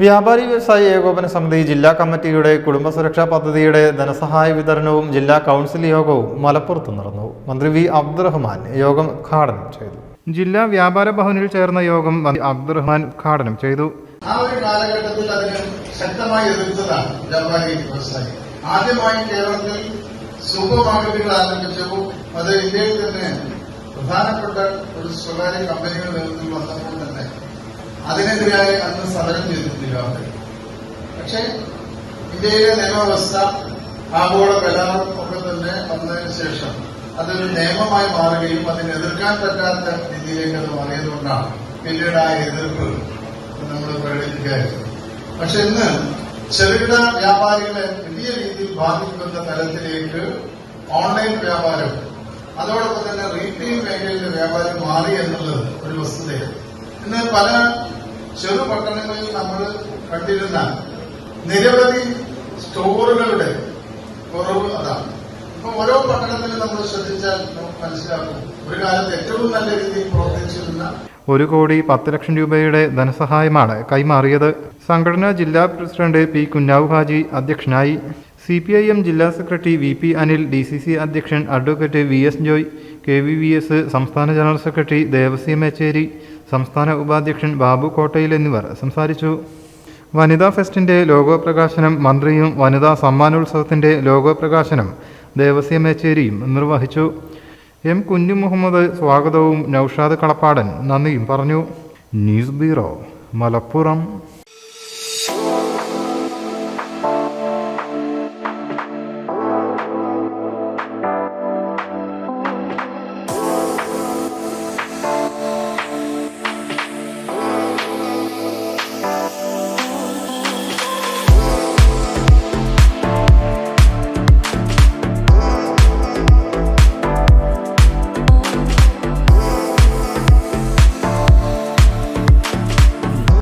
വ്യാപാരി വ്യവസായി ഏകോപന സമിതി ജില്ലാ കമ്മിറ്റിയുടെ കുടുംബ സുരക്ഷാ പദ്ധതിയുടെ ധനസഹായ വിതരണവും ജില്ലാ കൗൺസിൽ യോഗവും മലപ്പുറത്ത് നടന്നു. മന്ത്രി വി അബ്ദുറഹ്മാൻ യോഗം ഉദ്ഘാടനം ചെയ്തു. ജില്ലാ വ്യാപാര ഭവനിൽ ചേർന്ന യോഗം മന്ത്രി അബ്ദുറഹ്മാൻ ഉദ്ഘാടനം ചെയ്തു. ആ ഒരു കാലഘട്ടത്തിൽ അതിന് ശക്തമായി എതിർത്തതാണ് വ്യാപാരി വ്യവസായി ആദ്യമായി കേരളത്തിൽ സൂപ്പർ മാർക്കറ്റുകൾ അത് ഇന്ത്യയിൽ തന്നെ പ്രധാനപ്പെട്ട ഒരു സ്വകാര്യ കമ്പനികൾ നേതൃത്വത്തിൽ വന്നപ്പോൾ തന്നെ അതിനെതിരായി അന്ന് സമരം ചെയ്തിട്ടില്ല അവർ പക്ഷേ ഇന്ത്യയിലെ നിയമവ്യവസ്ഥ ആഗോള കലാപം ഒക്കെ തന്നെ വന്നതിന് ശേഷം അതൊരു നിയമമായി മാറുകയും അതിനെ എതിർക്കാൻ പറ്റാത്ത രീതിയിലേക്ക് അത് മാറിയതുകൊണ്ടാണ് പിന്നീട് ആ എതിർപ്പ് നമ്മൾ പ്രകടിപ്പിക്കുകയായിരുന്നു പക്ഷെ ഇന്ന് ചെറുകിട വ്യാപാരികളെ വലിയ രീതിയിൽ ബാധിക്കുന്ന തലത്തിലേക്ക് ഓൺലൈൻ വ്യാപാരം അതോടൊപ്പം തന്നെ റീറ്റെയിൽ മേഖലയിലെ വ്യാപാരം മാറി എന്നുള്ളത് ഒരു വസ്തുതയാണ്. ഇന്ന് പല ചെറു പട്ടണങ്ങളിൽ നമ്മൾ കണ്ടിരുന്ന നിരവധി സ്റ്റോറുകളുടെ കുറവ് അതാണ്. ഇപ്പൊ ഓരോ പട്ടണത്തിലും നമ്മൾ ശ്രദ്ധിച്ചാൽ നമുക്ക് മനസ്സിലാക്കും ഒരു കാലത്ത് ഏറ്റവും നല്ല രീതിയിൽ പ്രവർത്തിച്ചിരുന്ന ഒരു കോടി പത്ത് ലക്ഷം രൂപയുടെ ധനസഹായമാണ് കൈമാറിയത്. സംഘടനാ ജില്ലാ പ്രസിഡന്റ് പി കുഞ്ഞാവു ഹാജി അധ്യക്ഷനായി. സി പി ഐ എം ജില്ലാ secretary V P Anil D C C അധ്യക്ഷൻ advocate V S Joy K V V S സംസ്ഥാന ജനറൽ സെക്രട്ടറി ദേവസി മേച്ചേരി സംസ്ഥാന ഉപാധ്യക്ഷൻ ബാബു കോട്ടയിൽ എന്നിവർ സംസാരിച്ചു. വനിതാ ഫെസ്റ്റിന്റെ ലോഗോ പ്രകാശനം മന്ത്രിയും വനിതാ സമ്മാനോത്സവത്തിന്റെ ലോഗോ പ്രകാശനം ദേവസ്യ മേച്ചേരിയും നിർവഹിച്ചു. എം കുഞ്ഞു മുഹമ്മദ് സ്വാഗതവും നൌഷാദ് കളപ്പാടൻ നന്ദിയും പറഞ്ഞു. News bureau Malappuram.